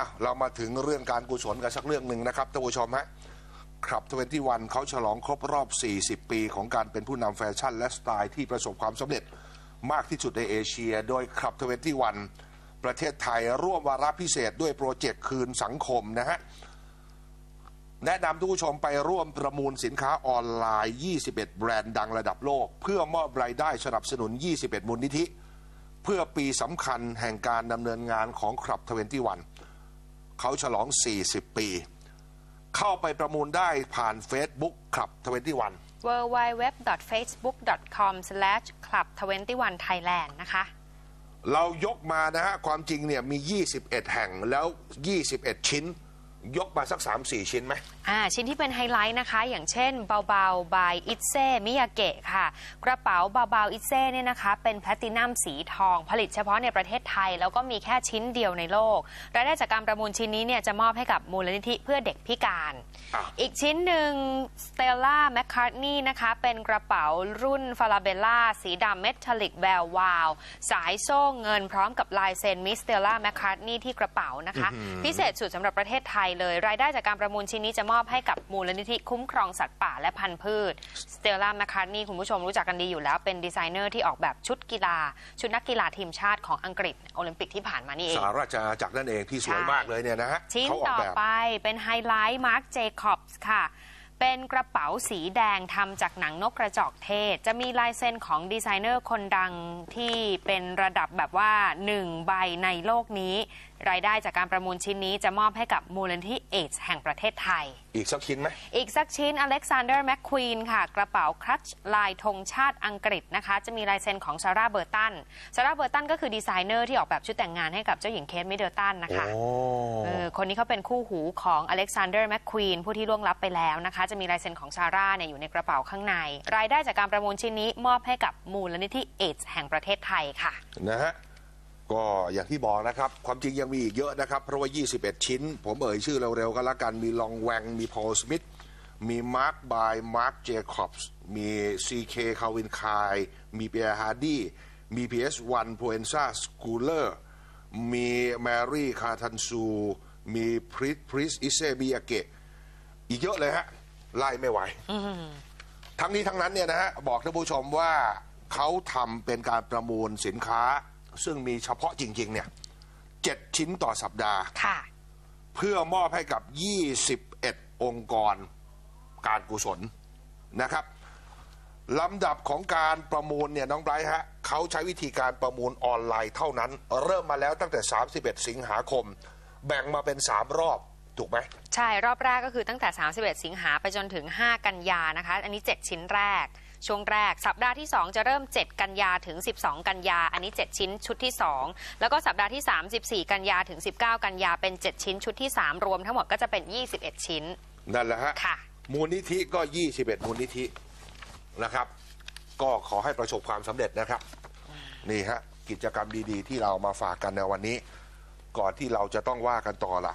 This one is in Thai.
อะเรามาถึงเรื่องการกุศลกันสักเรื่องหนึ่งนะครับท่านผู้ชมฮะครับทเวนตี้วันเขาฉลองครบรอบ 40 ปีของการเป็นผู้นำแฟชั่นและสไตล์ที่ประสบความสำเร็จมากที่สุดในเอเชีย โดยครับทเวนตี้วันประเทศไทยร่วมวาระพิเศษด้วยโปรเจกต์คืนสังคมนะฮะ แนะนำทุกผู้ชมไปร่วมประมูลสินค้าออนไลน์ 21 แบรนด์ดังระดับโลก เพื่อมอบรายได้สนับสนุน 21 มูลนิธิ เพื่อปีสำคัญแห่งการดำเนินงานของคลับ21เขาฉลอง 40 ปี เข้าไปประมูลได้ผ่าน Facebook คลับ 21 www.facebook.com/club21thailand นะคะ เรายกมานะฮะ ความจริงเนี่ยมี 21 แห่งแล้ว 21 ชิ้น ยกมาสัก 3-4 ชิ้นไหม อ่าชิ้นที่เป็นไฮไลท์นะคะ อย่างเช่นเบาๆ by อิเซ่มิยาเกะค่ะ กระเป๋าเบาๆอิเซ่เนี่ยนะคะ เป็นแพลตินัมสีทอง ผลิตเฉพาะในประเทศไทย แล้วก็มีแค่ชิ้นเดียวในโลกรายได้จากการประมูลชิ้นนี้เนี่ยจะมอบให้กับมูลนิธิเพื่อเด็กพิการอะอีกชิ้นหนึ่ง Stella McCartney นะคะ เป็นกระเป๋ารุ่นฟา l าเบลล่าสีดำเมทัลลิกแวววาว สายโซ่เงินพร้อมกับลายเซ็นมิสเตลล่าแมคคาร์ทนีที่กระเป๋านะคะ พิเศษสุดสำหรับประเทศไทยเลย รายได้จากการประมูลชิ้นนี้จะมอบให้กับมูลนิธิคุ้มครองสัตว์ป่าและพันธุ์พืชสเตลล่าแมคคาร์ทนีคุณผู้ชมรู้จักกันดีอยู่แล้ว เป็นดีไซเนอร์ที่ออกแบบชุดกีฬา ชุดนักกีฬาทีมชาติของอังกฤษโอลิมปิกที่ผ่านมานี่เองสหราชอาณาจักรนั่นเองที่สวยใช่มากเลยเนี่ยนะฮะชิ้นเขาออกต่อแบบไปเป็นไฮไลท์มาร์ c เจคอบส์ค่ะเป็นกระเป๋าสีแดงทำจากหนังนกกระจอกเทศ จะมีลายเซ็นของดีไซเนอร์คนดังที่เป็นระดับแบบว่า1ใบในโลกนี้ รายได้จากการประมูลชิ้นนี้จะมอบให้กับมูลนิธิเอชแห่งประเทศไทย อีกสักชิ้นไหม อีกสักชิ้นอเล็กซานเดอร์แมคควีนค่ะ กระเป๋าคลัตช์ลายธงชาติอังกฤษนะคะ จะมีลายเซ็นของซาร่าเบอร์ตันซาร่าเบอร์ตันก็คือดีไซเนอร์ที่ออกแบบชุดแต่งงานให้กับเจ้าหญิงเคทมิดเดิลตันนะคะโอ้เออคนนี้เขาเป็นคู่หูของอเล็กซานเดอร์แมคควีนผู้ที่ล่วงลับไปแล้วนะคะ จะมีลายเซ็นของซาร่าเนี่ยอยู่ในกระเป๋าข้างใน รายได้จากการประมูลชิ้นนี้มอบให้กับมูลนิธิเอชแห่งประเทศไทยค่ะนะฮะ ก็อย่างที่บอกนะครับ ความจริงยังมีอีกเยอะนะครับ เพราะว่า 21 ชิ้น ผมเอ่ยชื่อเร็วๆก็แล้วกัน มีลองแวง มีพอลสมิธ มีมาร์คบายมาร์คเจคอบส์ มีซีเคคาวินคาย มีเปียร์ฮาร์ดี้ มีพีเอสวันโพเอนซ่าสกูเลอร์ มีแมรี่คาทันซู มีพริสพริสอิเซบิยาเกะ อีกเยอะเลยฮะ ไล่ไม่ไหว ทั้งนี้ทั้งนั้นเนี่ยนะฮะ บอกท่านผู้ชมว่าเขาทำเป็นการประมูลสินค้า ซึ่งมีเฉพาะจริง ๆ เนี่ยเจ็ดชิ้นต่อสัปดาห์ ค่ะ เพื่อมอบให้กับ 21 องค์กรการกุศลนะครับลำดับของการประมูลเนี่ยน้องไบรท์ฮะเขาใช้วิธีการประมูลออนไลน์เท่านั้น เริ่มมาแล้วตั้งแต่ 31 สิงหาคม แบ่งมาเป็น 3 รอบ ถูกไหม ใช่ รอบแรกก็คือตั้งแต่ 31 สิงหาไปจนถึง 5 กันยานะคะ อันนี้ 7 ชิ้นแรก ช่วงแรกสัปดาห์ที่ 2 จะเริ่ม 7 กันยาถึง 12 กันยา อันนี้ 7 ชิ้นชุดที่ 2 แล้วก็สัปดาห์ที่ 3 14 กันยาถึง 19 กันยาเป็น 7 ชิ้นชุดที่ 3 รวมทั้งหมดก็จะเป็น 21 ชิ้น นั่นแหละฮะค่ะ มูลนิธิก็ 21 มูลนิธินะครับ ก็ขอให้ประสบความสำเร็จนะครับ นี่ฮะกิจกรรมดีๆ ที่เรามาฝากกันในวันนี้ ก่อนที่เราจะต้องว่ากันต่อล่ะ